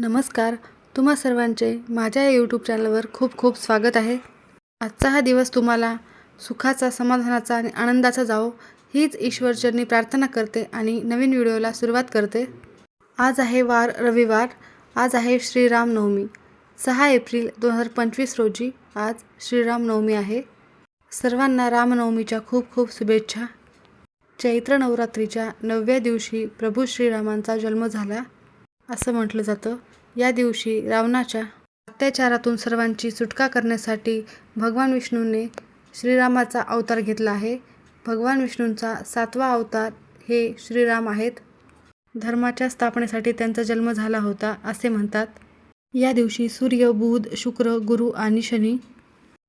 नमस्कार. तुम्हा सर्वांचे माझ्या या यूट्यूब चॅनलवर खूप खूप स्वागत आहे. आजचा हा दिवस तुम्हाला सुखाचा समाधानाचा आणि आनंदाचा जावो हीच ईश्वरचरणी प्रार्थना करते आणि नवीन व्हिडिओला सुरुवात करते. आज आहे वार रविवार. आज आहे श्रीरामनवमी. सहा एप्रिल दोन हजार पंचवीस रोजी आज श्रीरामनवमी आहे. सर्वांना रामनवमीच्या खूप खूप शुभेच्छा. चैत्र नवरात्रीच्या नवव्या दिवशी प्रभू श्रीरामांचा जन्म झाला असं म्हटलं जातं. या दिवशी रावणाच्या अत्याचारातून सर्वांची सुटका करण्यासाठी भगवान विष्णूने श्रीरामाचा अवतार घेतला आहे. भगवान विष्णूंचा सातवा अवतार हे श्रीराम आहेत. धर्माच्या स्थापनेसाठी त्यांचा जन्म झाला होता असे म्हणतात. या दिवशी सूर्य बुध शुक्र गुरु आणि शनी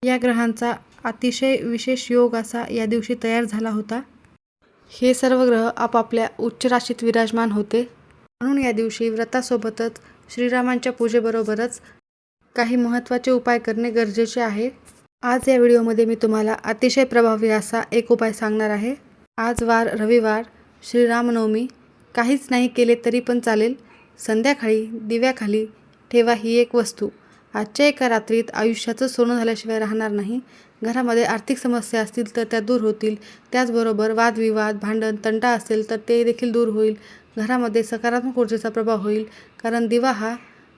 या ग्रहांचा अतिशय विशेष योग असा या दिवशी तयार झाला होता. हे सर्व ग्रह आपापल्या उच्च राशीत विराजमान होते. म्हणून या दिवशी व्रतासोबतच श्रीरामांच्या पूजेबरोबरच काही महत्त्वाचे उपाय करणे गरजेचे आहे. आज या व्हिडिओमध्ये मी तुम्हाला अतिशय प्रभावी असा एक उपाय सांगणार आहे. आज वार रविवार श्रीरामनवमी काहीच नाही केले तरी पण चालेल. संध्याकाळी दिव्याखाली ठेवा ही एक वस्तू. आजच्या एका रात्रीत आयुष्याचं सोनं झाल्याशिवाय राहणार नाही. घरामध्ये आर्थिक समस्या असतील तर त्या दूर होतील. त्याचबरोबर वादविवाद भांडण तंटा असेल तर ते देखील दूर होईल. घरामध्ये सकारात्मक ऊर्जेचा प्रभाव होईल कारण दिवा हा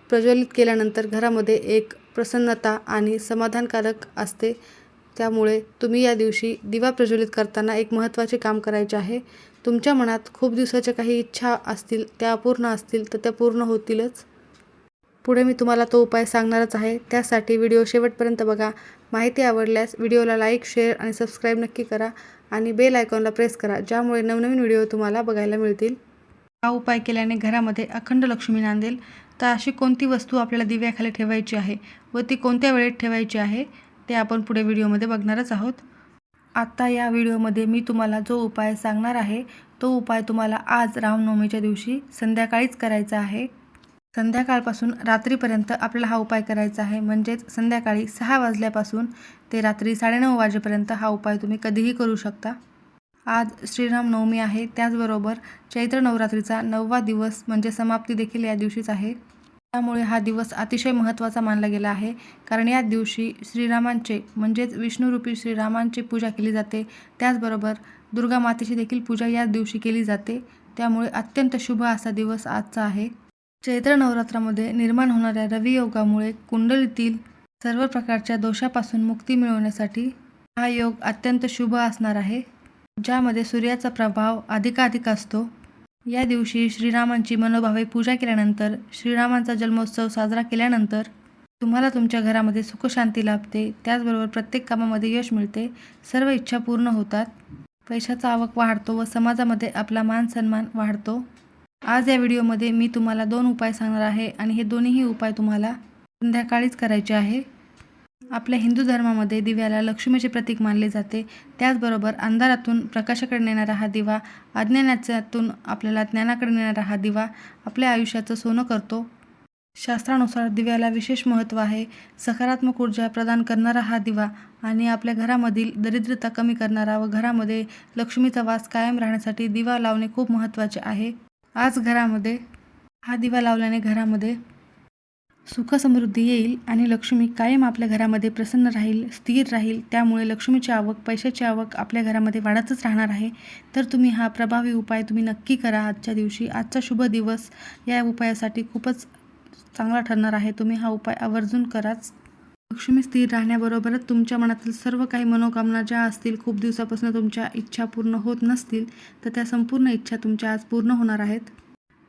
प्रज्वलित केल्यानंतर घरामध्ये एक प्रसन्नता आणि समाधानकारक असते. त्यामुळे तुम्ही या दिवशी दिवा प्रज्वलित करताना एक महत्त्वाचे काम करायचे आहे. तुमच्या मनात खूप दिवसाच्या काही इच्छा असतील त्या अपूर्ण असतील तर त्या पूर्ण होतीलच. पुढे मी तुम्हाला तो उपाय सांगणारच आहे. त्यासाठी व्हिडिओ शेवटपर्यंत बघा. माहिती आवडल्यास व्हिडिओला लाईक शेअर आणि सबस्क्राईब नक्की करा आणि बेल आयकॉनला प्रेस करा ज्यामुळे नवनवीन व्हिडिओ तुम्हाला बघायला मिळतील. हा उपाय केल्याने घरामध्ये अखंड लक्ष्मी नांदेल. तर अशी कोणती वस्तू आपल्याला दिव्याखाली ठेवायची आहे व ती कोणत्या वेळेत ठेवायची आहे ते आपण पुढे व्हिडिओमध्ये बघणारच आहोत. आत्ता या व्हिडिओमध्ये मी तुम्हाला जो उपाय सांगणार आहे तो उपाय तुम्हाला आज रामनवमीच्या दिवशी संध्याकाळीच करायचा आहे. संध्याकाळपासून रात्रीपर्यंत आपल्याला हा उपाय करायचा आहे. म्हणजेच संध्याकाळी सहा वाजल्यापासून ते रात्री साडेनऊ वाजेपर्यंत हा उपाय तुम्ही कधीही करू शकता. आज श्रीरामनवमी आहे. त्याचबरोबर चैत्र नवरात्रीचा नववा दिवस म्हणजे समाप्ती देखील या दिवशीच आहे. त्यामुळे हा दिवस अतिशय महत्त्वाचा मानला गेला आहे. कारण या दिवशी श्रीरामांचे म्हणजेच विष्णुरूपी श्रीरामांची पूजा केली जाते. त्याचबरोबर दुर्गा मातेची देखील पूजा या दिवशी केली जाते. त्यामुळे अत्यंत शुभ असा दिवस आजचा आहे. चैत्र नवरात्रामध्ये निर्माण होणाऱ्या रवियोगामुळे कुंडलीतील सर्व प्रकारच्या दोषापासून मुक्ती मिळवण्यासाठी हा योग अत्यंत शुभ असणार आहे. ज्यामध्ये सूर्याचा प्रभाव अधिकाधिक असतो. या दिवशी श्रीरामांची मनोभावे पूजा केल्यानंतर श्रीरामांचा जन्मोत्सव साजरा केल्यानंतर तुम्हाला तुमच्या घरामध्ये सुखशांती लाभते. त्याचबरोबर प्रत्येक कामामध्ये यश मिळते. सर्व इच्छा पूर्ण होतात. पैशाचा आवक वाढतो व समाजामध्ये आपला मान सन्मान वाढतो. आज या व्हिडिओमध्ये मी तुम्हाला दोन उपाय सांगणार आहे आणि हे दोन्हीही उपाय तुम्हाला संध्याकाळीच करायचे आहे. आपल्या हिंदू धर्मामध्ये दिव्याला लक्ष्मीचे प्रतीक मानले जाते. त्याचबरोबर अंधारातून प्रकाशाकडे नेणारा हा दिवा अज्ञानाच्यातून आपल्याला ज्ञानाकडे नेणारा हा दिवा आपल्या आयुष्याचं सोनं करतो. शास्त्रानुसार दिव्याला विशेष महत्त्व आहे. सकारात्मक ऊर्जा प्रदान करणारा हा दिवा आणि आपल्या घरामधील दरिद्रता कमी करणारा व घरामध्ये लक्ष्मीचा वास कायम राहण्यासाठी दिवा लावणे खूप महत्त्वाचे आहे. आज घरामध्ये हा दिवा लावल्याने घरामध्ये सुख समृद्धी येईल आणि लक्ष्मी कायम आपल्या घरामध्ये प्रसन्न राहील स्थिर राहील. त्यामुळे लक्ष्मीची आवक पैशाची आवक आपल्या घरामध्ये वाढतच राहणार आहे. तर तुम्ही हा प्रभावी उपाय तुम्ही नक्की करा आजच्या दिवशी. आजचा शुभ दिवस या उपायासाठी खूपच चांगला ठरणार आहे. तुम्ही हा उपाय आवर्जून कराच. लक्ष्मी स्थिर राहण्याबरोबरच तुमच्या मनातील सर्व काही मनोकामना ज्या असतील खूप दिवसापासून तुमच्या इच्छा पूर्ण होत नसतील तर त्या संपूर्ण इच्छा तुमच्या आज पूर्ण होणार आहेत.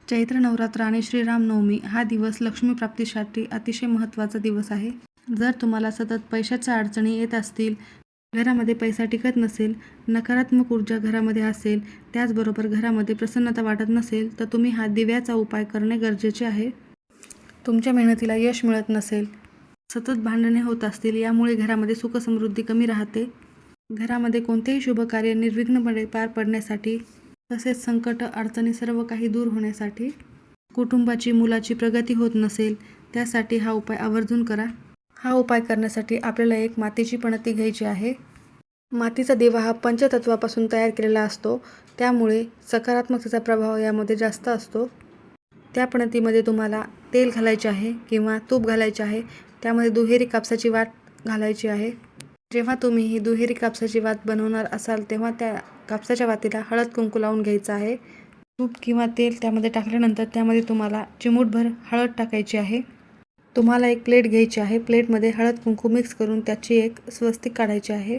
चैत्र नवरात्र आणि श्रीरामनवमी हा दिवस लक्ष्मी प्राप्तीसाठी अतिशय महत्त्वाचा दिवस आहे. जर तुम्हाला सतत पैशाच्या अडचणी येत असतील घरामध्ये पैसा टिकत नसेल नकारात्मक ऊर्जा घरामध्ये असेल त्याचबरोबर घरामध्ये प्रसन्नता वाटत नसेल तर तुम्ही हा दिव्याचा उपाय करणे गरजेचे आहे. तुमच्या मेहनतीला यश मिळत नसेल सतत भांडणे होत असतील यामुळे घरामध्ये सुखसमृद्धी कमी राहते. घरामध्ये कोणतेही शुभ कार्य निर्विघ्नपणे पार पडण्यासाठी तसेच संकट अडचणी सर्व काही दूर होण्यासाठी कुटुंबाची मुलाची प्रगती होत नसेल त्यासाठी हा उपाय आवर्जून करा. हा उपाय करण्यासाठी आपल्याला एक मातीची पणती घ्यायची आहे. मातीचा दिवा हा पंचतत्वापासून तयार केलेला असतो. त्यामुळे सकारात्मकतेचा प्रभाव यामध्ये जास्त असतो. त्या पणतीमध्ये तुम्हाला तेल घालायचे आहे किंवा तूप घालायचे आहे. त्यामध्ये दुहेरी कापसाची वाट घालायची आहे. जेव्हा तुम्ही ही दुहेरी कापसाची वात बनवणार असाल तेव्हा त्या कापसाच्या वातीला हळद कुंकू लावून घ्यायचं आहे. तूप किंवा तेल त्यामध्ये टाकल्यानंतर त्यामध्ये तुम्हाला चिमूटभर हळद टाकायची आहे. तुम्हाला एक प्लेट घ्यायची आहे. प्लेटमध्ये हळद कुंकू मिक्स करून त्याची एक स्वस्तिक काढायची आहे.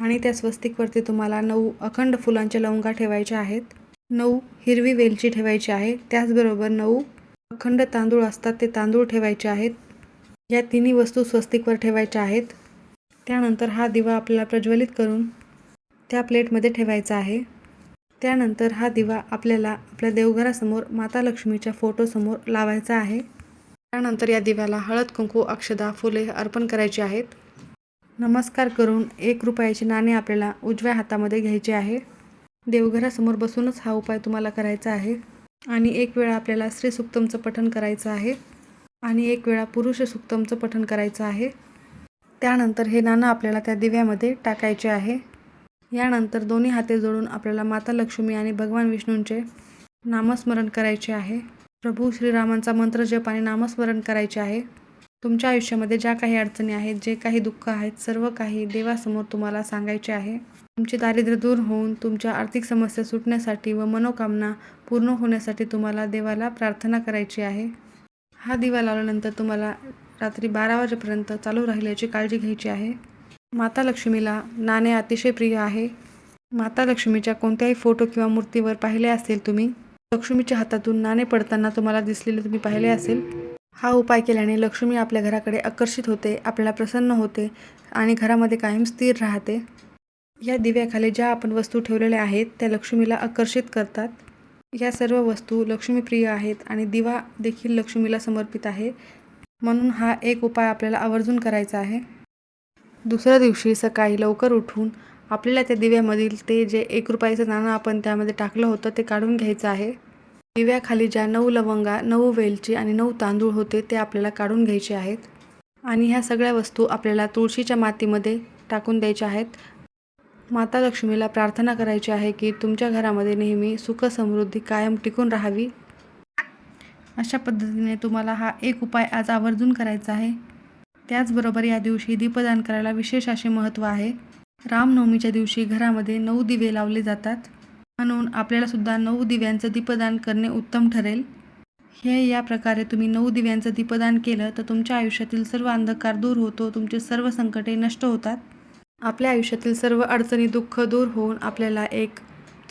आणि त्या स्वस्तिकवरती तुम्हाला नऊ अखंड फुलांच्या लवंगा ठेवायच्या आहेत. नऊ हिरवी वेलची ठेवायची आहे. त्याचबरोबर नऊ अखंड तांदूळ असतात ते तांदूळ ठेवायचे आहेत. या तिन्ही वस्तू स्वस्तिकवर ठेवायच्या आहेत. त्यानंतर हा दिवा आपल्याला प्रज्वलित करून त्या प्लेटमध्ये ठेवायचा आहे. त्यानंतर हा दिवा आपल्याला आपल्या देवघरासमोर माता लक्ष्मीच्या फोटोसमोर लावायचा आहे. त्यानंतर या दिव्याला हळद कुंकू अक्षदा फुले अर्पण करायची आहेत. नमस्कार करून एक रुपयाचे नाणे आपल्याला उजव्या हातामध्ये घ्यायचे आहे. देवघरासमोर बसूनच हा उपाय तुम्हाला करायचा आहे. आणि एक वेळा आपल्याला स्त्री सुक्तमचं पठण करायचं आहे. आणि एक वेळा पुरुष सुक्तमचं पठण करायचं आहे. त्यानंतर हे नाणं आपल्याला त्या दिव्यामध्ये टाकायचे आहे. यानंतर दोन्ही हाते जोडून आपल्याला माता लक्ष्मी आणि भगवान विष्णूंचे नामस्मरण करायचे आहे. प्रभू श्रीरामांचा मंत्र जप आणि नामस्मरण करायचे आहे. तुमच्या आयुष्यामध्ये ज्या काही अडचणी आहेत जे काही दुःख आहेत सर्व काही देवासमोर तुम्हाला सांगायचे आहे. तुमचे दारिद्र्य दूर होऊन तुमच्या आर्थिक समस्या सुटण्यासाठी व मनोकामना पूर्ण होण्यासाठी तुम्हाला देवाला प्रार्थना करायची आहे. हा दिवा लावल्यानंतर तुम्हाला रात्री बारा वाजेपर्यंत चालू राहील याची काळजी घ्यायची आहे. माता लक्ष्मीला नाणे अतिशय प्रिय आहे. माता लक्ष्मीच्या कोणत्याही फोटो किंवा मूर्तीवर पाहिले असेल तुम्ही? लक्ष्मीच्या हातातून नाणे पडताना तुम्हाला दिसलेले तुम्ही पाहिले असेल? हा उपाय केल्याने लक्ष्मी आपल्या घराकडे आकर्षित होते आपल्याला प्रसन्न होते आणि घरामध्ये कायम स्थिर राहते. या दिव्याखाली ज्या आपण वस्तू ठेवलेल्या आहेत त्या लक्ष्मीला आकर्षित करतात. या सर्व वस्तू लक्ष्मीप्रिय आहेत आणि दिवा देखील लक्ष्मीला समर्पित आहे. म्हणून हा एक उपाय आपल्याला आवर्जून करायचा आहे. दुसऱ्या दिवशी सकाळी लवकर उठून आपल्याला त्या दिव्यामधील ते जे एक रुपयाचं नाणं आपण त्यामध्ये टाकलं होतं ते काढून घ्यायचं आहे. दिव्याखाली ज्या नऊ लवंगा नऊ वेलची आणि नऊ तांदूळ होते ते आपल्याला काढून घ्यायचे आहेत. आणि ह्या सगळ्या वस्तू आपल्याला तुळशीच्या मातीमध्ये टाकून द्यायच्या आहेत. माता लक्ष्मीला प्रार्थना करायची आहे की तुमच्या घरामध्ये नेहमी सुख समृद्धी कायम टिकून राहावी. अशा पद्धतीने तुम्हाला हा एक उपाय आज आवर्जून करायचा आहे. त्याचबरोबर या दिवशी दीपदान करायला विशेष असे महत्त्व आहे. रामनवमीच्या दिवशी घरामध्ये नऊ दिवे लावले जातात. म्हणून आपल्यालासुद्धा नऊ दिव्यांचं दीपदान करणे उत्तम ठरेल. हे या प्रकारे तुम्ही नऊ दिव्यांचं दीपदान केलं तर तुमच्या आयुष्यातील सर्व अंधकार दूर होतो तुमचे सर्व संकटे नष्ट होतात. आपल्या आयुष्यातील सर्व अडचणी दुःख दूर होऊन आपल्याला एक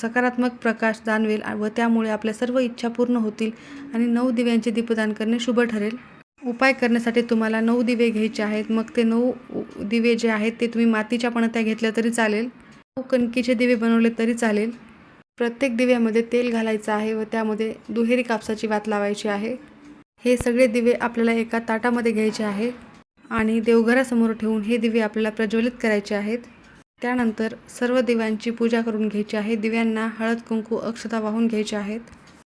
सकारात्मक प्रकाश जाणवेल व त्यामुळे आपल्या सर्व इच्छा पूर्ण होतील आणि नऊ दिव्यांचे दीपदान करणे शुभ ठरेल. उपाय करण्यासाठी तुम्हाला नऊ दिवे घ्यायचे आहेत. मग ते नऊ दिवे जे आहेत ते तुम्ही मातीच्या पणत्या घेतल्या तरी चालेल. नऊ कणकीचे दिवे बनवले तरी चालेल. प्रत्येक दिव्यामध्ये तेल घालायचं आहे व त्यामध्ये दुहेरी कापसाची वात लावायची आहे. हे सगळे दिवे आपल्याला एका ताटामध्ये घ्यायचे आहे आणि देवघरासमोर ठेवून हे दिवे आपल्याला प्रज्वलित करायचे आहेत. त्यानंतर सर्व दिव्यांची पूजा करून घ्यायची आहे. दिव्यांना हळद कुंकू अक्षता वाहून घ्यायचे आहेत.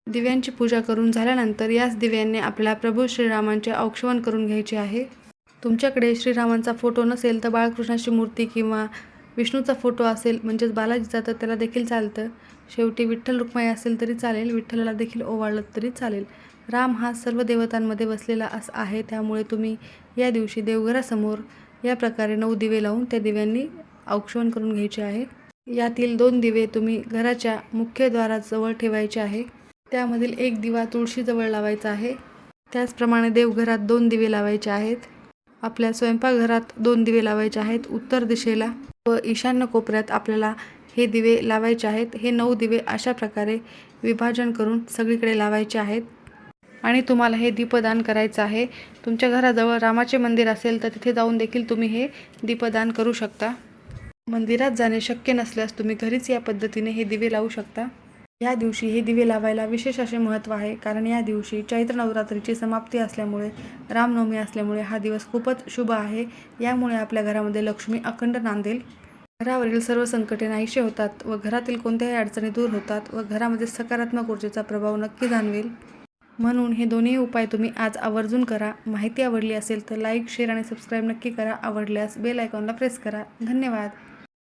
दिव्यांची पूजा करून झाल्यानंतर याच दिव्यांनी आपल्याला प्रभू श्रीरामांचे औक्षवण करून घ्यायचे आहे. तुमच्याकडे श्रीरामांचा फोटो नसेल तर बाळकृष्णाची मूर्ती किंवा विष्णूचा फोटो असेल म्हणजेच बालाजीचा तर त्याला देखील चालतं. शेवटी विठ्ठल रुक्माई असेल तरी चालेल विठ्ठलाला देखील ओवाळलं तरी चालेल. राम हा सर्व देवतांमध्ये बसलेला अस आहे. त्यामुळे तुम्ही या दिवशी देवघरासमोर या प्रकारे नऊ दिवे लावून त्या दिव्यांनी औक्षवण करून घ्यायचे आहे. यातील दोन दिवे तुम्ही घराच्या मुख्य द्वाराजवळ ठेवायचे आहे. त्यामधील एक दिवा तुळशीजवळ लावायचा आहे. त्याचप्रमाणे देवघरात दोन दिवे लावायचे आहेत. आपल्या स्वयंपाकघरात दोन दिवे लावायचे आहेत उत्तर दिशेला व ईशान्य कोपऱ्यात आपल्याला हे दिवे लावायचे आहेत. हे नऊ दिवे अशा प्रकारे विभाजन करून सगळीकडे लावायचे आहेत. आणि तुम्हाला हे दीपदान करायचं आहे. तुमच्या घराजवळ रामाचे मंदिर असेल तर तिथे जाऊन देखील तुम्ही हे दीपदान करू शकता. मंदिरात जाणे शक्य नसल्यास तुम्ही घरीच या पद्धतीने हे दिवे लावू शकता. या दिवशी हे दिवे लावायला विशेष असे महत्त्व आहे कारण या दिवशी चैत्र नवरात्रीची समाप्ती असल्यामुळे रामनवमी असल्यामुळे हा दिवस खूपच शुभ आहे. यामुळे आपल्या घरामध्ये लक्ष्मी अखंड नांदेल. घरावरील सर्व संकटे नाहीशे होतात व घरातील कोणत्याही अडचणी दूर होतात व घरामध्ये सकारात्मक ऊर्जेचा प्रभाव नक्की जाणवेल. म्हणून हे दोन्ही उपाय तुम्ही आज आवर्जून करा. माहिती आवडली असेल तर लाईक शेअर आणि सबस्क्राईब नक्की करा. आवडल्यास बेल आयकॉनला प्रेस करा. धन्यवाद.